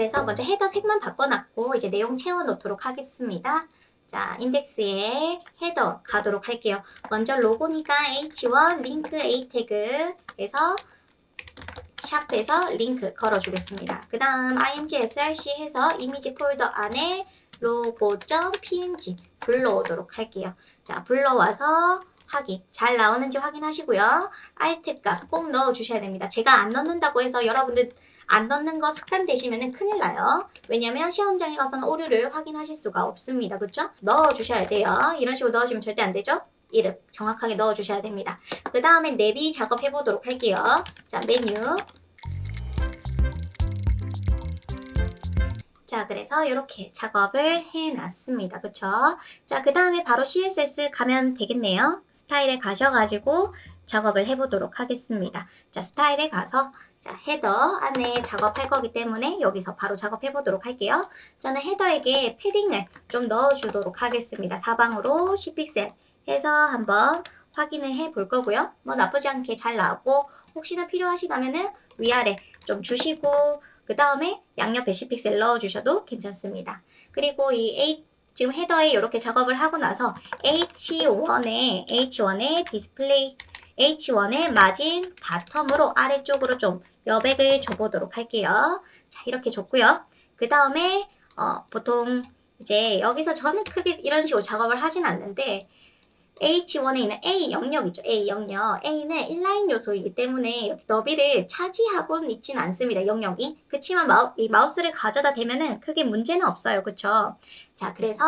그래서 먼저 헤더 색만 바꿔놨고 이제 내용 채워놓도록 하겠습니다. 자, 인덱스에 헤더 가도록 할게요. 먼저 로고니까 h1 링크 a 태그에서 샵에서 링크 걸어주겠습니다. 그 다음 img src 해서 이미지 폴더 안에 logo.png 불러오도록 할게요. 자, 불러와서 확인. 잘 나오는지 확인하시고요. alt 값꼭 넣어주셔야 됩니다. 제가 안 넣는다고 해서 여러분들 안 넣는 거 습관 되시면 큰일 나요. 왜냐면 시험장에 가서는 오류를 확인하실 수가 없습니다. 그쵸? 넣어주셔야 돼요. 이런 식으로 넣으시면 절대 안 되죠? 이름 정확하게 넣어주셔야 됩니다. 그 다음에 내비 작업해 보도록 할게요. 자, 메뉴. 자, 그래서 이렇게 작업을 해놨습니다. 그쵸? 자, 그 다음에 바로 CSS 가면 되겠네요. 스타일에 가셔가지고 작업을 해보도록 하겠습니다. 자, 스타일에 가서 자, 헤더 안에 작업할 거기 때문에 여기서 바로 작업해 보도록 할게요. 저는 헤더에게 패딩을 좀 넣어주도록 하겠습니다. 사방으로 10픽셀 해서 한번 확인을 해 볼 거고요. 뭐 나쁘지 않게 잘 나오고 혹시나 필요하시다면은 위아래 좀 주시고 그 다음에 양옆에 10픽셀 넣어주셔도 괜찮습니다. 그리고 이 A 지금 헤더에 이렇게 작업을 하고 나서 H1에 H1에 디스플레이 H1의 마진 바텀으로 아래쪽으로 좀 여백을 줘보도록 할게요. 자, 이렇게 줬고요. 그 다음에 어, 보통 이제 여기서 저는 크게 이런 식으로 작업을 하진 않는데 H1에 있는 A 영역이죠. A 영역. A는 인라인 요소이기 때문에 너비를 차지하고는 있진 않습니다. 영역이. 그치만 마우, 이 마우스를 가져다 대면은 크게 문제는 없어요. 그쵸? 자, 그래서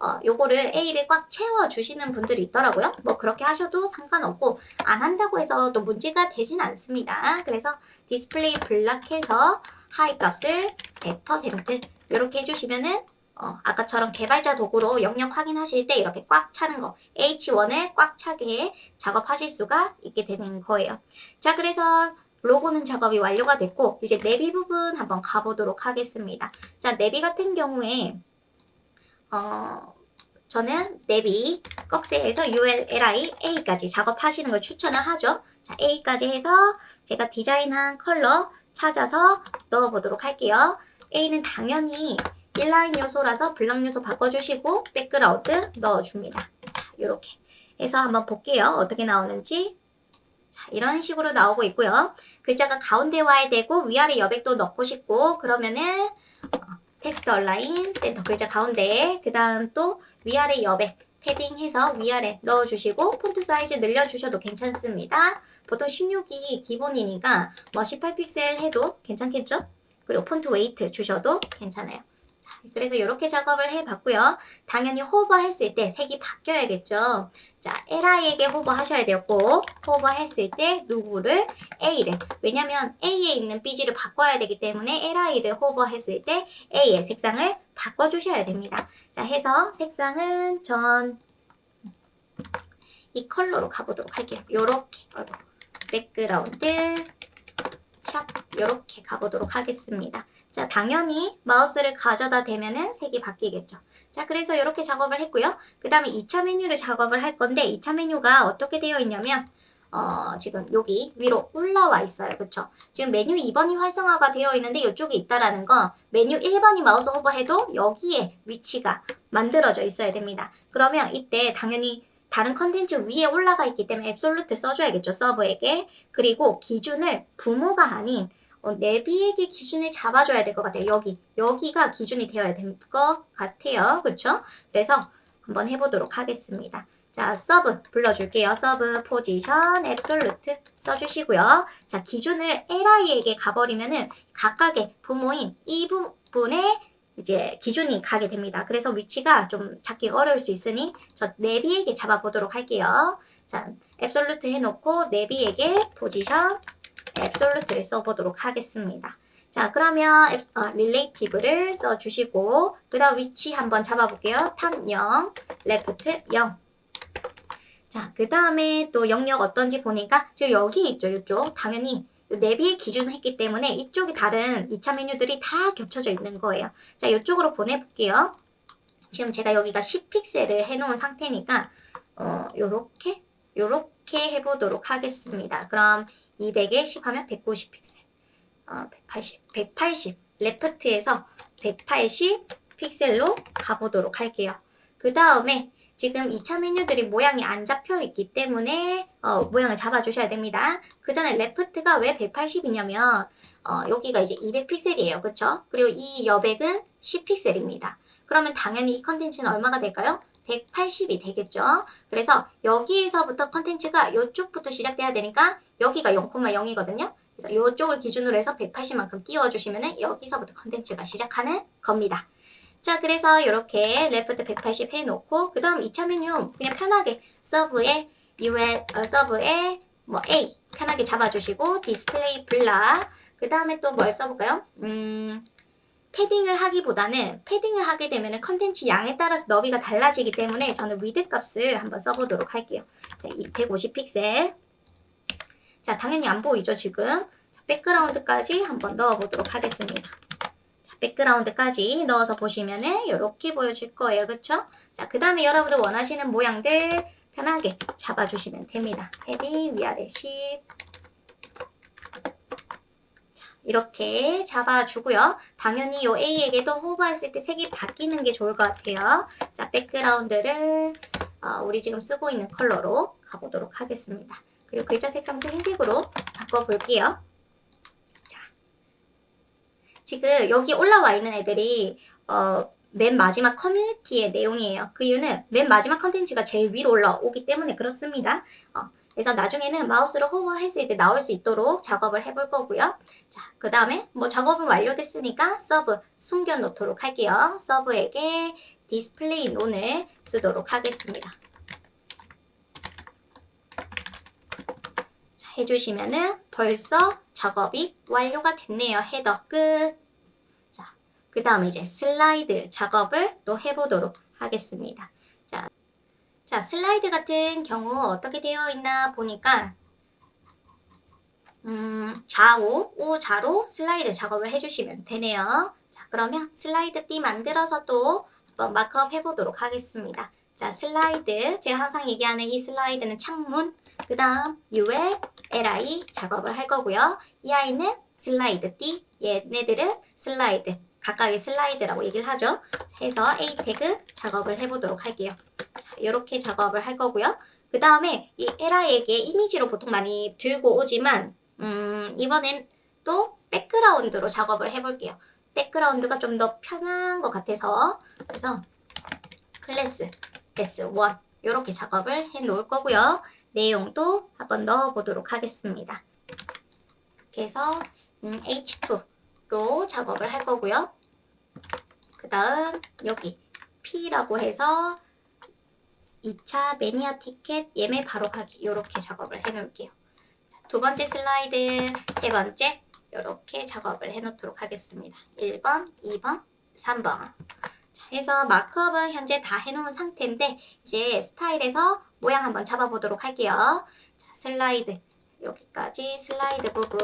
어, 요거를 A를 꽉 채워주시는 분들이 있더라고요. 뭐 그렇게 하셔도 상관없고 안 한다고 해서 또 문제가 되진 않습니다. 그래서 디스플레이 블락해서 하이 값을 100% 이렇게 해주시면은 어, 아까처럼 개발자 도구로 영역 확인하실 때 이렇게 꽉 차는 거 H1을 꽉 차게 작업하실 수가 있게 되는 거예요. 자 그래서 로고는 작업이 완료가 됐고 이제 내비 부분 한번 가보도록 하겠습니다. 자 내비 같은 경우에 어, 저는 내비 꺽쇠에서 ULLI A까지 작업하시는 걸 추천을 하죠. 자, A까지 해서 제가 디자인한 컬러 찾아서 넣어보도록 할게요. A는 당연히 인라인 요소라서 블럭 요소 바꿔주시고 백그라운드 넣어줍니다. 자, 이렇게 해서 한번 볼게요. 어떻게 나오는지. 자, 이런 식으로 나오고 있고요. 글자가 가운데 와야 되고 위아래 여백도 넣고 싶고 그러면은 어, 텍스트 얼라인 센터 글자 가운데 그 다음 또 위아래 여백 패딩해서 위아래 넣어주시고 폰트 사이즈 늘려주셔도 괜찮습니다. 보통 16이 기본이니까 뭐 18픽셀 해도 괜찮겠죠? 그리고 폰트 웨이트 주셔도 괜찮아요. 자, 그래서 이렇게 작업을 해봤고요. 당연히 호버했을 때 색이 바뀌어야겠죠. 자, LI에게 호버하셔야. 꼭 호버했을 때 누구를 A를 왜냐면 A에 있는 BG를 바꿔야 되기 때문에 LI를 호버했을 때 A의 색상을 바꿔주셔야 됩니다. 자, 해서 색상은 전 이 컬러로 가보도록 할게요. 요렇게 백그라운드 샵 요렇게 가보도록 하겠습니다. 자, 당연히 마우스를 가져다 대면은 색이 바뀌겠죠. 자, 그래서 이렇게 작업을 했고요. 그 다음에 2차 메뉴를 작업을 할 건데 2차 메뉴가 어떻게 되어 있냐면 어, 지금 여기 위로 올라와 있어요. 그쵸? 지금 메뉴 2번이 활성화가 되어 있는데 이쪽에 있다라는 건 메뉴 1번이 마우스 호버해도 여기에 위치가 만들어져 있어야 됩니다. 그러면 이때 당연히 다른 컨텐츠 위에 올라가 있기 때문에 앱솔루트 써줘야겠죠. 서버에게. 그리고 기준을 부모가 아닌 어, 내비에게 기준을 잡아줘야 될 것 같아요. 여기. 여기가 기준이 되어야 될 것 같아요. 그쵸? 그래서 한번 해보도록 하겠습니다. 자, 서브 불러줄게요. 서브 포지션 앱솔루트 써주시고요. 자, 기준을 LI에게 가버리면은 각각의 부모인 이 부분에 이제 기준이 가게 됩니다. 그래서 위치가 좀 찾기가 어려울 수 있으니 저 내비에게 잡아보도록 할게요. 자, 앱솔루트 해놓고 내비에게 포지션 앱솔루트를 써보도록 하겠습니다. 자, 그러면 앱, 어, 릴레이티브를 써주시고 그 다음 위치 한번 잡아볼게요. 탑 0, 레프트 0. 자, 그 다음에 또 영역 어떤지 보니까 지금 여기 있죠, 이쪽. 당연히 내비에 기준했기 때문에 이쪽이 다른 2차 메뉴들이 다 겹쳐져 있는 거예요. 자, 이쪽으로 보내볼게요. 지금 제가 여기가 10픽셀을 해놓은 상태니까 어, 요렇게 요렇게 해보도록 하겠습니다. 그럼 200에 10 하면 190 픽셀. 어, 180, 180 레프트에서 180 픽셀로 가보도록 할게요. 그 다음에 지금 2차 메뉴들이 모양이 안 잡혀 있기 때문에 어, 모양을 잡아주셔야 됩니다. 그 전에 레프트가 왜 180이냐면 어, 여기가 이제 200픽셀이에요. 그쵸? 그리고 이 여백은 10픽셀입니다. 그러면 당연히 이 컨텐츠는 얼마가 될까요? 180이 되겠죠. 그래서 여기에서부터 컨텐츠가 이쪽부터 시작돼야 되니까 여기가 0,0이거든요. 그래서 이쪽을 기준으로 해서 180만큼 띄워주시면 여기서부터 컨텐츠가 시작하는 겁니다. 자, 그래서 이렇게 레프트 180 해놓고 그 다음 2차 메뉴 그냥 편하게 서브에 UL 어, 서브에 뭐 A 편하게 잡아주시고 디스플레이 블락 그 다음에 또 뭘 써볼까요? 음, 패딩을 하기보다는 패딩을 하게 되면 컨텐츠 양에 따라서 너비가 달라지기 때문에 저는 위드 값을 한번 써보도록 할게요. 자, 이 150 픽셀. 자, 당연히 안 보이죠, 지금. 자, 백그라운드까지 한 번 넣어보도록 하겠습니다. 자, 백그라운드까지 넣어서 보시면은 이렇게 보여질 거예요. 그쵸? 자, 그 다음에 여러분들 원하시는 모양들 편하게 잡아주시면 됩니다. 패딩 위아래 10. 이렇게 잡아주고요. 당연히 요 A에게도 호버했을 때 색이 바뀌는 게 좋을 것 같아요. 자, 백그라운드를 어, 우리 지금 쓰고 있는 컬러로 가보도록 하겠습니다. 그리고 글자 색상도 흰색으로 바꿔볼게요. 자, 지금 여기 올라와 있는 애들이 어, 맨 마지막 커뮤니티의 내용이에요. 그 이유는 맨 마지막 컨텐츠가 제일 위로 올라오기 때문에 그렇습니다. 어, 그래서 나중에는 마우스로 호버했을 때 나올 수 있도록 작업을 해볼 거고요. 자, 그 다음에 뭐 작업은 완료됐으니까 서브 숨겨놓도록 할게요. 서브에게 디스플레이 논을 쓰도록 하겠습니다. 해주시면은 벌써 작업이 완료가 됐네요. 헤더 끝. 자, 그 다음에 이제 슬라이드 작업을 또 해보도록 하겠습니다. 자, 자, 슬라이드 같은 경우 어떻게 되어 있나 보니까 음, 좌우, 우좌로 슬라이드 작업을 해주시면 되네요. 자, 그러면 슬라이드 띠 만들어서 또 한번 마크업 해보도록 하겠습니다. 자, 슬라이드. 제가 항상 얘기하는 이 슬라이드는 창문, 그 다음 UL, LI 작업을 할 거고요. 이 아이는 슬라이드 띠, 얘네들은 슬라이드, 각각의 슬라이드라고 얘기를 하죠. 해서 A 태그 작업을 해보도록 할게요. 자, 이렇게 작업을 할 거고요. 그 다음에 이 LI에게 이미지로 보통 많이 들고 오지만 음, 이번엔 또 백그라운드로 작업을 해볼게요. 백그라운드가 좀 더 편한 것 같아서 그래서 클래스 S1 이렇게 작업을 해 놓을 거고요. 내용도 한번 넣어 보도록 하겠습니다. 해서 음, H2로 작업을 할 거고요. 그 다음 여기 P라고 해서 2차 매니아 티켓 예매 바로 가기 이렇게 작업을 해 놓을게요. 두 번째 슬라이드, 세 번째 이렇게 작업을 해 놓도록 하겠습니다. 1번, 2번, 3번. 자, 해서 마크업은 현재 다 해놓은 상태인데 이제 스타일에서 모양 한번 잡아보도록 할게요. 자, 슬라이드 여기까지 슬라이드 부분.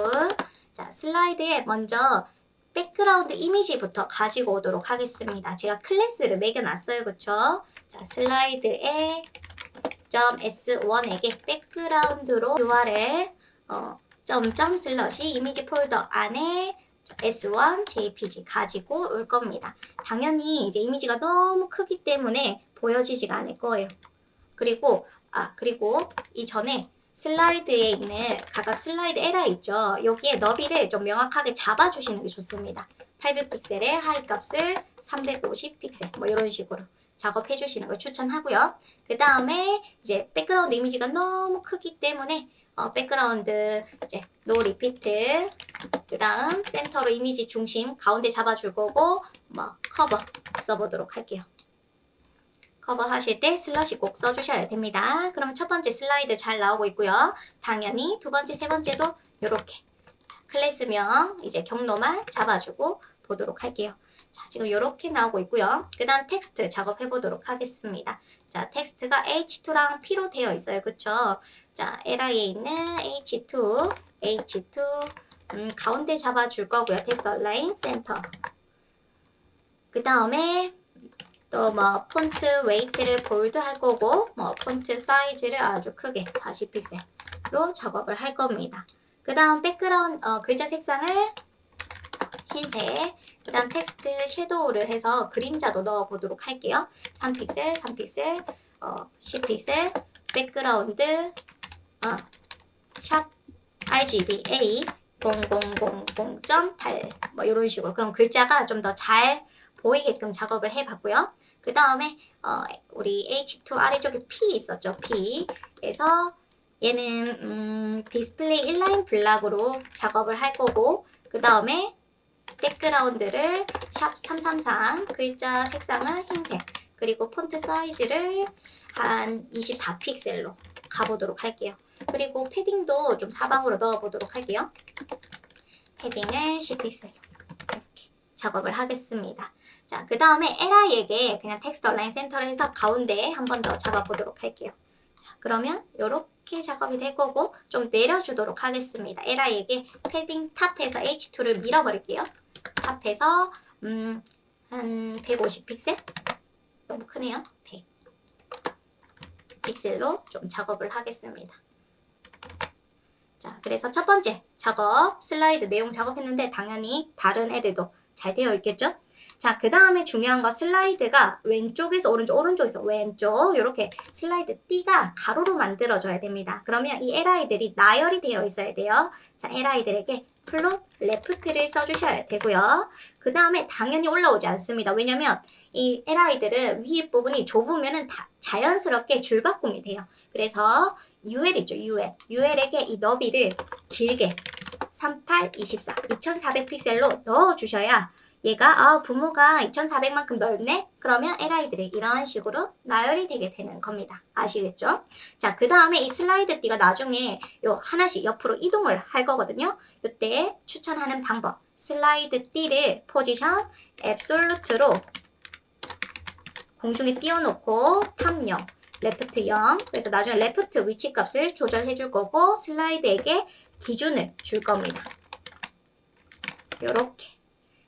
자, 슬라이드에 먼저 백그라운드 이미지부터 가지고 오도록 하겠습니다. 제가 클래스를 매겨놨어요. 그쵸? 자, 슬라이드에 .s1에게 백그라운드로 URL 어, 점점 슬러시 이미지 폴더 안에 S1 JPG 가지고 올 겁니다. 당연히 이제 이미지가 너무 크기 때문에 보여지지가 않을 거예요. 그리고 아 그리고 이전에 슬라이드에 있는 각각 슬라이드 에러 있죠. 여기에 너비를 좀 명확하게 잡아주시는 게 좋습니다. 800픽셀의 하이 값을 350픽셀 뭐 이런 식으로 작업해 주시는 걸 추천하고요. 그 다음에 이제 백그라운드 이미지가 너무 크기 때문에 어, 백그라운드 이제 노 리피트 그 다음 센터로 이미지 중심 가운데 잡아줄 거고 뭐 커버 써보도록 할게요. 커버 하실 때 슬러시 꼭 써주셔야 됩니다. 그러면 첫 번째 슬라이드 잘 나오고 있고요. 당연히 두 번째, 세 번째도 이렇게 클래스명 이제 경로만 잡아주고 보도록 할게요. 자, 지금 이렇게 나오고 있고요. 그 다음 텍스트 작업해 보도록 하겠습니다. 자, 텍스트가 H2랑 P로 되어 있어요. 그쵸? 자, LI에 있는 H2, H2, 음, 가운데 잡아줄 거고요. 텍스트 얼라인 센터. 그 다음에 또 뭐 폰트 웨이트를 볼드 할 거고 뭐 폰트 사이즈를 아주 크게 40픽셀로 작업을 할 겁니다. 그 다음 백그라운드 어, 글자 색상을 흰색. 그 다음 텍스트 섀도우를 해서 그림자도 넣어보도록 할게요. 3픽셀, 3픽셀, 어, 10픽셀, 백그라운드, 어, 샵 RGB A 0000.8 뭐 이런 식으로 그럼 글자가 좀 더 잘 보이게끔 작업을 해봤고요. 그 다음에 어, 우리 H2 아래쪽에 P 있었죠. P에서 얘는 음, 디스플레이 인라인 블락으로 작업을 할 거고 그 다음에 백그라운드를 샵 333 글자 색상은 흰색 그리고 폰트 사이즈를 한 24픽셀로 가보도록 할게요. 그리고 패딩도 좀 사방으로 넣어보도록 할게요. 패딩을 10픽셀로 이렇게 작업을 하겠습니다. 자, 그 다음에 LI에게 그냥 텍스트 얼라인 센터를 해서 가운데에 한 번 더 잡아보도록 할게요. 자, 그러면 이렇게 작업이 될 거고 좀 내려주도록 하겠습니다. LI에게 패딩 탑에서 H2를 밀어버릴게요. 탑에서 음, 한 150픽셀? 너무 크네요. 100 픽셀로 좀 작업을 하겠습니다. 자, 그래서 첫 번째 작업, 슬라이드 내용 작업했는데 당연히 다른 애들도 잘 되어 있겠죠? 자, 그 다음에 중요한 거 슬라이드가 왼쪽에서 오른쪽, 오른쪽에서 왼쪽 이렇게 슬라이드 띠가 가로로 만들어져야 됩니다. 그러면 이 LI들이 나열이 되어 있어야 돼요. 자, LI들에게 플롯 레프트를 써주셔야 되고요. 그 다음에 당연히 올라오지 않습니다. 왜냐면 이 LI들은 위에 부분이 좁으면은 다 자연스럽게 줄바꿈이 돼요. 그래서 UL 있죠, UL. UL에게 이 너비를 길게 38, 24, 2400 픽셀로 넣어주셔야 얘가 아 부모가 2400만큼 넓네? 그러면 LI들이 이런 식으로 나열이 되게 되는 겁니다. 아시겠죠? 자, 그 다음에 이 슬라이드 띠가 나중에 요 하나씩 옆으로 이동을 할 거거든요. 이때 추천하는 방법. 슬라이드 띠를 포지션 앱솔루트로 공중에 띄워놓고 탑0 레프트 0 그래서 나중에 레프트 위치 값을 조절해 줄 거고 슬라이드에게 기준을 줄 겁니다. 요렇게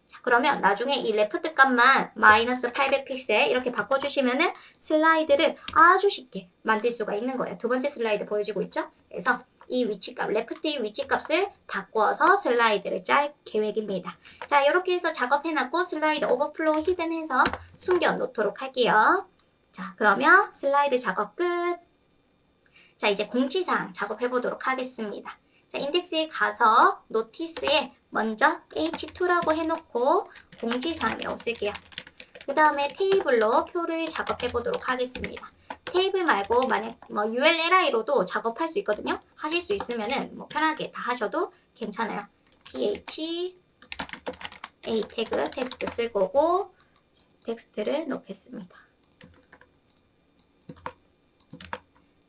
자 그러면 나중에 이 레프트 값만 마이너스 800픽셀 이렇게 바꿔주시면은 슬라이드를 아주 쉽게 만들 수가 있는 거예요. 두 번째 슬라이드 보여지고 있죠? 그래서 이 위치값, 레프트 위치값을 바꿔서 슬라이드를 짤 계획입니다. 자, 이렇게 해서 작업해놨고 슬라이드 오버플로우 히든해서 숨겨 놓도록 할게요. 자, 그러면 슬라이드 작업 끝. 자, 이제 공지사항 작업해 보도록 하겠습니다. 자, 인덱스에 가서 노티스에 먼저 H2라고 해놓고 공지사항이라고 쓸게요. 그 다음에 테이블로 표를 작업해 보도록 하겠습니다. 테이블 말고 만약 뭐 ULLI로도 작업할 수 있거든요. 하실 수 있으면은 뭐 편하게 다 하셔도 괜찮아요. ph a 태그 텍스트 쓸 거고 텍스트를 넣겠습니다.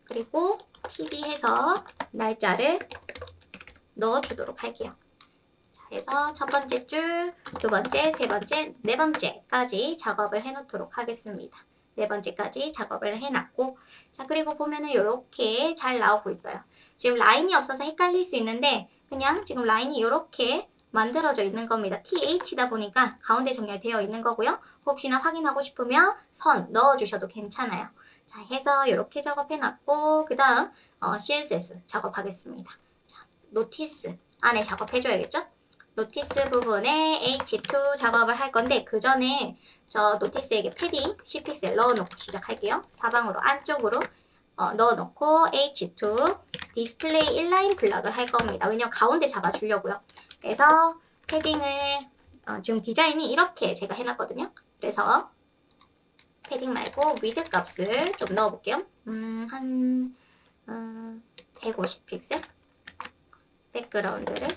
그리고 tb 해서 날짜를 넣어주도록 할게요. 자, 그래서 첫 번째 줄, 두 번째, 세 번째, 네 번째까지 작업을 해놓도록 하겠습니다. 네 번째까지 작업을 해놨고 자 그리고 보면은 이렇게 잘 나오고 있어요. 지금 라인이 없어서 헷갈릴 수 있는데 그냥 지금 라인이 이렇게 만들어져 있는 겁니다. TH다 보니까 가운데 정렬되어 있는 거고요. 혹시나 확인하고 싶으면 선 넣어주셔도 괜찮아요. 자 해서 이렇게 작업해놨고 그 다음 어, CSS 작업하겠습니다. 자 노티스 안에 작업해줘야겠죠? 노티스 부분에 H2 작업을 할 건데 그 전에 저 노티스에게 패딩 10픽셀 넣어놓고 시작할게요. 사방으로 안쪽으로 어, 넣어놓고 H2 디스플레이 인라인 블락을 할 겁니다. 왜냐면 가운데 잡아주려고요. 그래서 패딩을 어, 지금 디자인이 이렇게 제가 해놨거든요. 그래서 패딩 말고 위드 값을 좀 넣어볼게요. 음, 한 어, 150픽셀 백그라운드를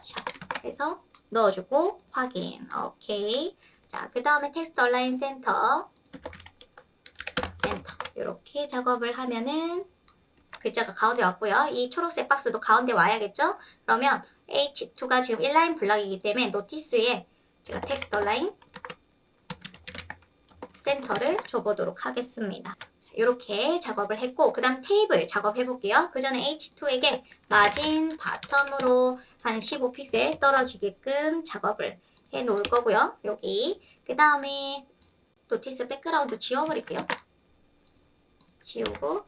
샵 해서 넣어주고 확인. 오케이. 자, 그 다음에 텍스트 얼라인 센터. 센터. 이렇게 작업을 하면은 글자가 가운데 왔고요. 이 초록색 박스도 가운데 와야겠죠? 그러면 H2가 지금 인라인 블락이기 때문에 노티스에 제가 텍스트 얼라인 센터를 줘보도록 하겠습니다. 이렇게 작업을 했고 그 다음 테이블 작업해 볼게요. 그 전에 H2에게 마진 바텀으로 한 15픽셀 떨어지게끔 작업을 해 놓을 거고요. 여기 그 다음에 노티스 백그라운드 지워버릴게요. 지우고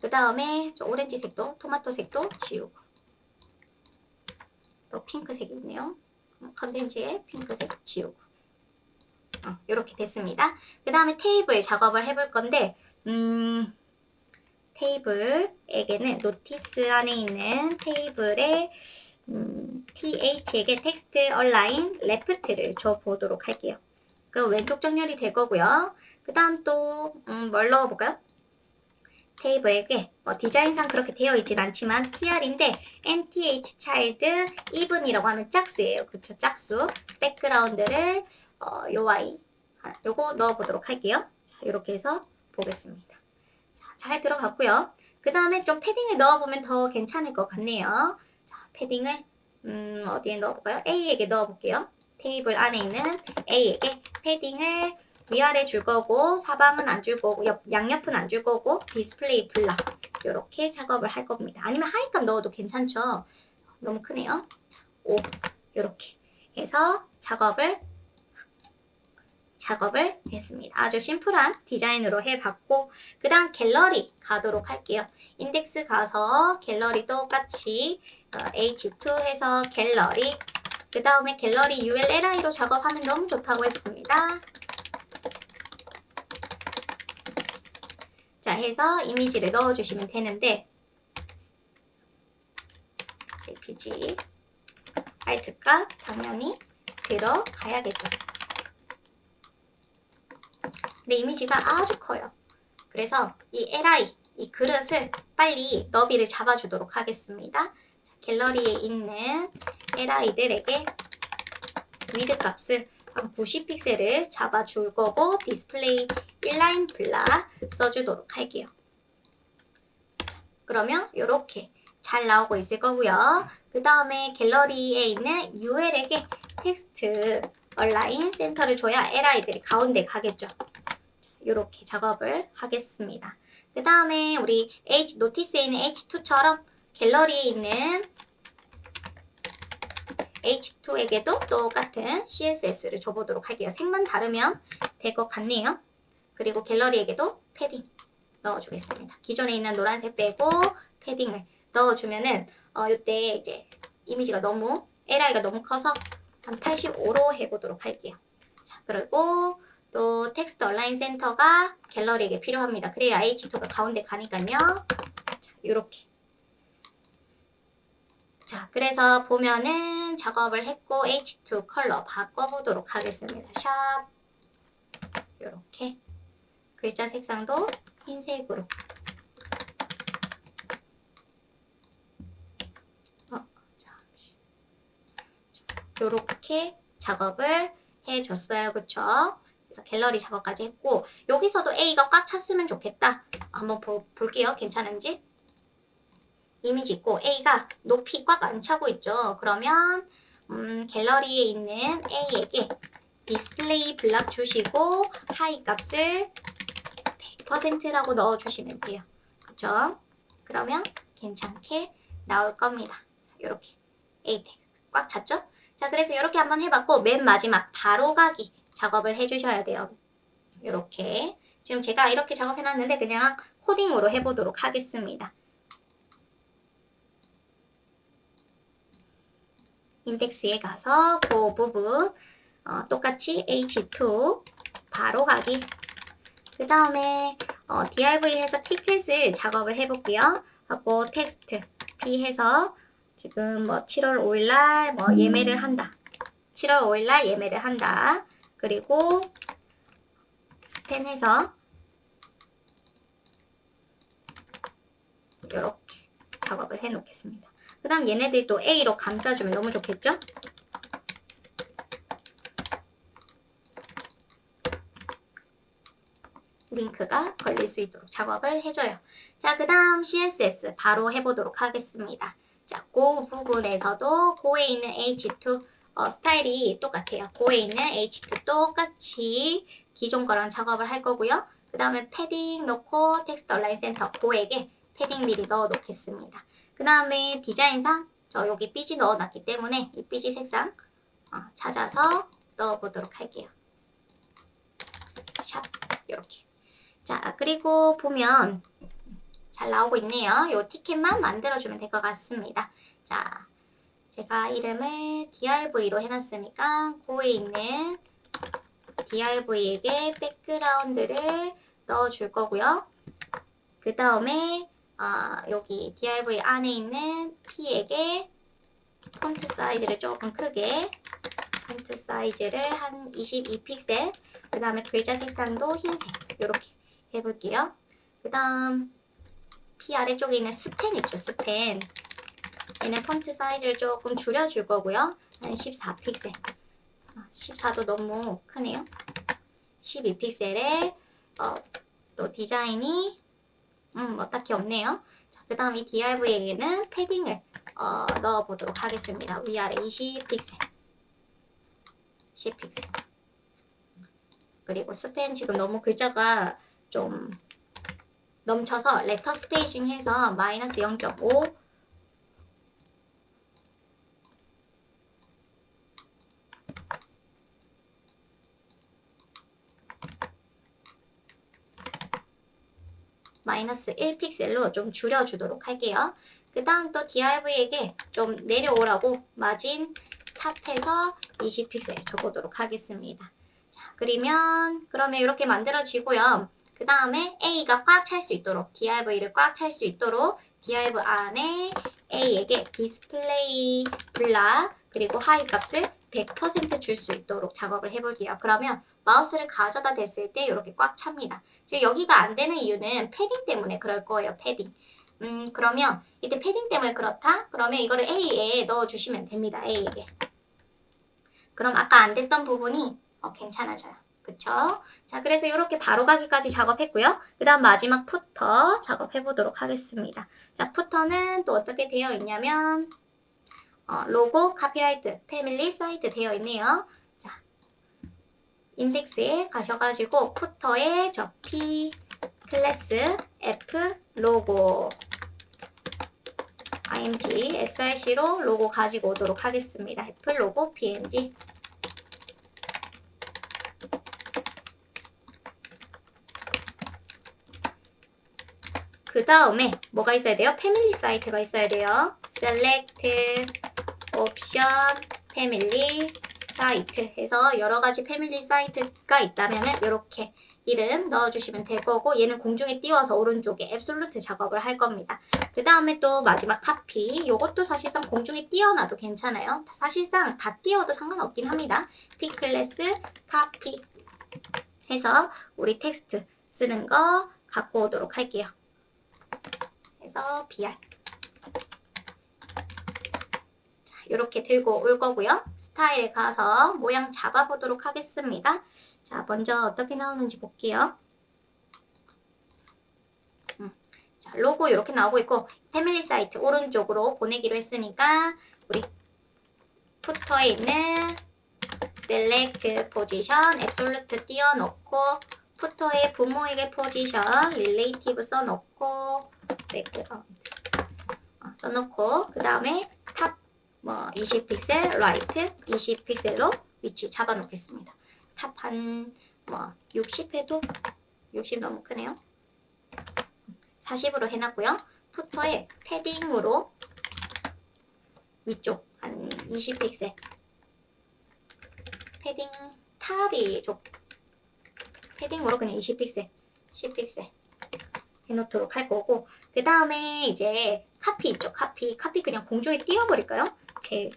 그 다음에 저 오렌지색도 토마토색도 지우고 또 핑크색이 있네요. 컨텐츠에 핑크색 지우고. 어, 이렇게 됐습니다. 그 다음에 테이블 작업을 해볼 건데, 음, 테이블에게는 노티스 안에 있는 테이블에 음, th에게 텍스트 얼라인 레프트를 줘 보도록 할게요. 그럼 왼쪽 정렬이 될 거고요. 그 다음 또, 음, 뭘 넣어볼까요? 테이블에게 뭐 디자인상 그렇게 되어 있진 않지만 tr인데 nth child even이라고 하면 짝수예요. 그쵸? 짝수. 백그라운드를 어, 요 아이 아, 요거 넣어보도록 할게요. 자, 이렇게 해서 보겠습니다. 자, 잘 들어갔고요. 그 다음에 좀 패딩을 넣어보면 더 괜찮을 것 같네요. 자, 패딩을 음, 어디에 넣어볼까요? A에게 넣어볼게요. 테이블 안에 있는 A에게 패딩을 위아래 줄 거고 사방은 안 줄 거고 옆, 양옆은 안 줄 거고 디스플레이 블락 이렇게 작업을 할 겁니다. 아니면 하이값 넣어도 괜찮죠. 너무 크네요. 5 이렇게 해서 작업을 작업을 했습니다. 아주 심플한 디자인으로 해봤고 그 다음 갤러리 가도록 할게요. 인덱스 가서 갤러리 똑같이 어, H2 해서 갤러리 그 다음에 갤러리 ULLI로 작업하면 너무 좋다고 했습니다. 자 해서 이미지를 넣어주시면 되는데 JPG 알트값 당연히 들어가야겠죠. 근데 이미지가 아주 커요. 그래서 이 li 이 그릇을 빨리 너비를 잡아주도록 하겠습니다. 자, 갤러리에 있는 li들에게 위드 값을 한 90픽셀을 잡아줄 거고 디스플레이 1라인 블락 써주도록 할게요. 자, 그러면 이렇게 잘 나오고 있을 거고요. 그 다음에 갤러리에 있는 UL에게 텍스트 얼라인 센터를 줘야 li들이 가운데 가겠죠. 이렇게 작업을 하겠습니다. 그 다음에 우리 H 노티스에 있는 H2처럼 갤러리에 있는 H2에게도 똑같은 CSS를 줘보도록 할게요. 색만 다르면 될 것 같네요. 그리고 갤러리에게도 패딩 넣어주겠습니다. 기존에 있는 노란색 빼고 패딩을 넣어주면은 어, 이때 이제 이미지가 너무 LI가 너무 커서 한 85로 해보도록 할게요. 자, 그리고 또 텍스트 얼라인 센터가 갤러리에게 필요합니다. 그래야 H2가 가운데 가니까요. 자, 이렇게. 자, 그래서 보면은 작업을 했고 H2 컬러 바꿔보도록 하겠습니다. 샵 이렇게 글자 색상도 흰색으로 어, 이렇게 작업을 해줬어요. 그쵸? 그래서 갤러리 작업까지 했고 여기서도 A가 꽉 찼으면 좋겠다. 한번 보, 볼게요. 괜찮은지. 이미지 있고 A가 높이 꽉 안 차고 있죠. 그러면 음, 갤러리에 있는 A에게 디스플레이 블락 주시고 하이 값을 100%라고 넣어주시면 돼요. 그쵸? 그러면 괜찮게 나올 겁니다. 자, 이렇게 A 태그 꽉 찼죠? 자, 그래서 이렇게 한번 해봤고 맨 마지막 바로 가기 작업을 해주셔야 돼요. 이렇게 지금 제가 이렇게 작업해놨는데 그냥 코딩으로 해보도록 하겠습니다. 인덱스에 가서 그 부분 어, 똑같이 H2 바로 가기 그 다음에 어, div 해서 티켓을 작업을 해볼게요. 하고 텍스트 p 해서 지금 뭐 7월 5일날 뭐 예매를 한다. 7월 5일날 예매를 한다. 그리고 스팬해서 이렇게 작업을 해 놓겠습니다. 그 다음 얘네들 또 A로 감싸주면 너무 좋겠죠? 링크가 걸릴 수 있도록 작업을 해줘요. 자, 그 다음 CSS 바로 해보도록 하겠습니다. 자, 고 부분에서도 고에 있는 H2 어, 스타일이 똑같아요. 고에 있는 H2 똑같이 기존 거랑 작업을 할 거고요. 그 다음에 패딩 넣고 텍스트 얼라인 센터 고에게 패딩 미리 넣어 놓겠습니다. 그 다음에 디자인상 저 여기 삐지 넣어 놨기 때문에 이 삐지 색상 어, 찾아서 넣어 보도록 할게요. 샵 이렇게 자 그리고 보면 잘 나오고 있네요. 요 티켓만 만들어주면 될 것 같습니다. 자 제가 이름을 DRV로 해놨으니까 고에 있는 DRV에게 백그라운드를 넣어줄 거고요. 그 다음에 아, 여기 DRV 안에 있는 P에게 폰트 사이즈를 조금 크게 폰트 사이즈를 한 22픽셀 그 다음에 글자 색상도 흰색 이렇게 해볼게요. 그 다음 P 아래쪽에 있는 스펜 있죠 스펜 얘는 폰트 사이즈를 조금 줄여줄 거고요. 한 14픽셀 14도 너무 크네요. 12픽셀에 어, 또 디자인이 음, 뭐 딱히 없네요. 자, 그 다음 이 DRV에게는 패딩을 어, 넣어보도록 하겠습니다. 위아래 20픽셀 10픽셀 그리고 스펜 지금 너무 글자가 좀 넘쳐서 레터 스페이싱 해서 마이너스 0.5 마이너스 1픽셀로 좀 줄여주도록 할게요. 그 다음 또 DRV에게 좀 내려오라고 마진 탑에서 20픽셀 줘보도록 하겠습니다. 자, 그러면 그러면 이렇게 만들어지고요. 그 다음에 A가 꽉 찰 수 있도록 DRV를 꽉 찰 수 있도록 DRV 안에 A에게 디스플레이 블락 그리고 하이 값을 100%줄 수 있도록 작업을 해볼게요. 그러면 마우스를 가져다 댔을 때 이렇게 꽉 찹니다. 지금 여기가 안 되는 이유는 패딩 때문에 그럴 거예요. 패딩. 음 그러면 이때 패딩 때문에 그렇다? 그러면 이거를 A에 넣어주시면 됩니다. A에게. 그럼 아까 안 됐던 부분이 어, 괜찮아져요. 그쵸? 자, 그래서 이렇게 바로가기까지 작업했고요. 그 다음 마지막 푸터 작업해 보도록 하겠습니다. 자, 푸터는 또 어떻게 되어 있냐면 어, 로고, 카피라이트, 패밀리, 사이트 되어 있네요. 자, 인덱스에 가셔가지고 푸터에 저 P, 클래스, F, 로고 img, src로 로고 가지고 오도록 하겠습니다. F 로고, png 그 다음에 뭐가 있어야 돼요? 패밀리 사이트가 있어야 돼요. select, option, 패밀리, 사이트 해서 여러 가지 패밀리 사이트가 있다면 이렇게 이름 넣어주시면 될 거고 얘는 공중에 띄워서 오른쪽에 앱솔루트 작업을 할 겁니다. 그 다음에 또 마지막 카피 이것도 사실상 공중에 띄워놔도 괜찮아요. 사실상 다 띄워도 상관없긴 합니다. P 클래스 카피 해서 우리 텍스트 쓰는 거 갖고 오도록 할게요. 해서 BR 이렇게 들고 올 거고요. 스타일에 가서 모양 잡아보도록 하겠습니다. 자, 먼저 어떻게 나오는지 볼게요. 음, 자, 로고 이렇게 나오고 있고 패밀리 사이트 오른쪽으로 보내기로 했으니까 우리 푸터에 있는 셀렉트 포지션 앱솔루트 띄워놓고 푸터에 부모에게 포지션 릴레이티브 써놓고 백그라운드 어, 써놓고 그 다음에 탑 뭐 20픽셀, 라이트 20픽셀로 위치 잡아놓겠습니다. 탑 한 뭐 60 해도 60 너무 크네요. 40으로 해놨고요. 푸터에 패딩으로 위쪽 한 20픽셀 패딩 탑이 좀 패딩으로 그냥 20픽셀, 10픽셀 해놓도록 할 거고 그 다음에 이제 카피 있죠 카피 카피 그냥 공중에 띄워버릴까요? 제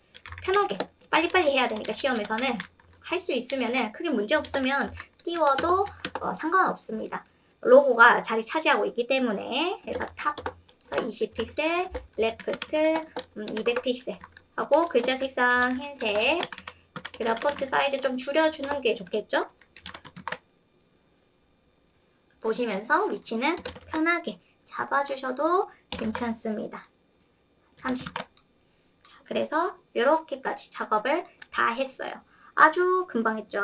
편하게 빨리빨리 해야 되니까 시험에서는 할 수 있으면은 크게 문제 없으면 띄워도 어, 상관없습니다. 로고가 자리 차지하고 있기 때문에 그래서 탑에서 20픽셀, 레프트 음, 200픽셀 하고 글자 색상 흰색 그다음 폰트 사이즈 좀 줄여주는 게 좋겠죠? 보시면서 위치는 편하게 잡아주셔도 괜찮습니다. 30. 그래서 이렇게까지 작업을 다 했어요. 아주 금방 했죠?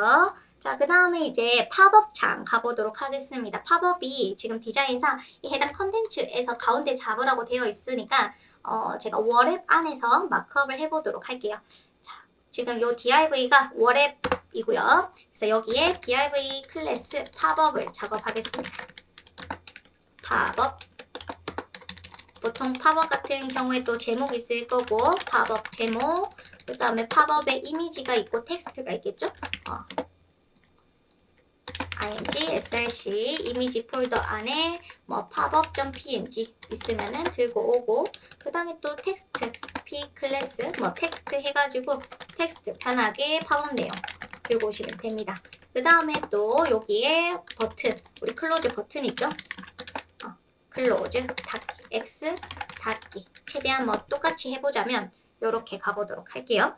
자, 그 다음에 이제 팝업 창 가보도록 하겠습니다. 팝업이 지금 디자인상 이 해당 컨텐츠에서 가운데 잡으라고 되어 있으니까 어, 제가 월앱 안에서 마크업을 해보도록 할게요. 자, 지금 요 DRV가 월앱이고요. 그래서 여기에 DRV 클래스 팝업을 작업하겠습니다. 팝업 보통 팝업 같은 경우에 또 제목 있을 거고 팝업 제목 그 다음에 팝업에 이미지가 있고 텍스트가 있겠죠? 어. img src 이미지 폴더 안에 뭐 팝업.png 있으면은 들고 오고 그 다음에 또 텍스트 p 클래스 뭐 텍스트 해가지고 텍스트 편하게 팝업 내용 들고 오시면 됩니다. 그 다음에 또 여기에 버튼 우리 클로즈 버튼 있죠? 어, 클로즈 닫기 X 닫기 최대한 뭐 똑같이 해보자면 이렇게 가보도록 할게요.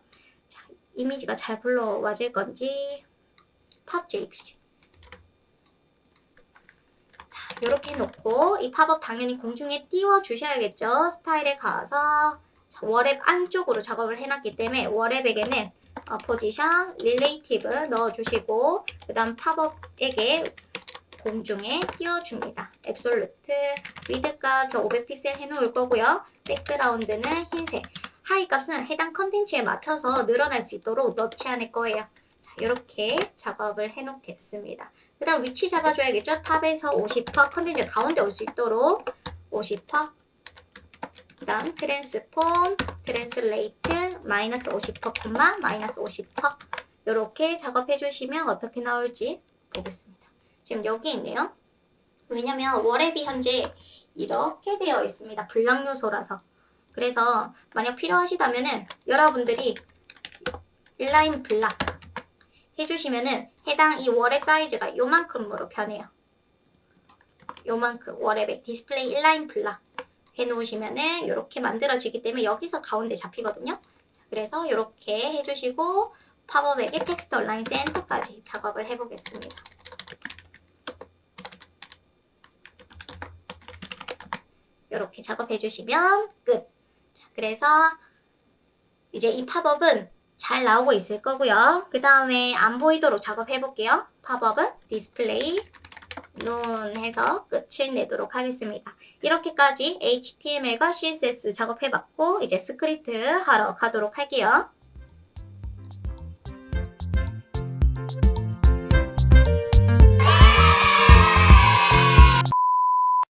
자, 이미지가 잘 불러와질 건지 팝 JPG 자, 이렇게 해놓고 이 팝업 당연히 공중에 띄워 주셔야겠죠. 스타일에 가서 자, 워랩 안쪽으로 작업을 해놨기 때문에 워랩에게는 어, 포지션, 릴레이티브 넣어주시고 그 다음 팝업에게 공중에 띄워줍니다. 앱솔루트, 위드값 저 500픽셀 해놓을 거고요. 백그라운드는 흰색. 하이 값은 해당 컨텐츠에 맞춰서 늘어날 수 있도록 넣지 않을 거예요. 자, 이렇게 작업을 해놓겠습니다. 그 다음 위치 잡아줘야겠죠? 탑에서 50% 컨텐츠 가운데 올 수 있도록 50%. 그 다음 트랜스폼, 트랜슬레이트, 마이너스 50% 콤마, 마이너스 50% 이렇게 작업해 주시면 어떻게 나올지 보겠습니다. 지금 여기 있네요. 왜냐면 월앱이 현재 이렇게 되어 있습니다. 불량 요소라서. 그래서 만약 필요하시다면은 여러분들이 인라인 블락 해주시면은 해당 이 월앱 사이즈가 요만큼으로 변해요. 요만큼 월앱에 디스플레이 인라인 블락 해놓으시면은 이렇게 만들어지기 때문에 여기서 가운데 잡히거든요. 자, 그래서 이렇게 해주시고 팝업에게 텍스트 온라인 센터까지 작업을 해보겠습니다. 이렇게 작업해 주시면 끝. 자, 그래서 이제 이 팝업은 잘 나오고 있을 거고요. 그 다음에 안 보이도록 작업해 볼게요. 팝업은 디스플레이 눈 해서 끝을 내도록 하겠습니다. 이렇게까지 HTML과 CSS 작업해 봤고 이제 스크립트 하러 가도록 할게요.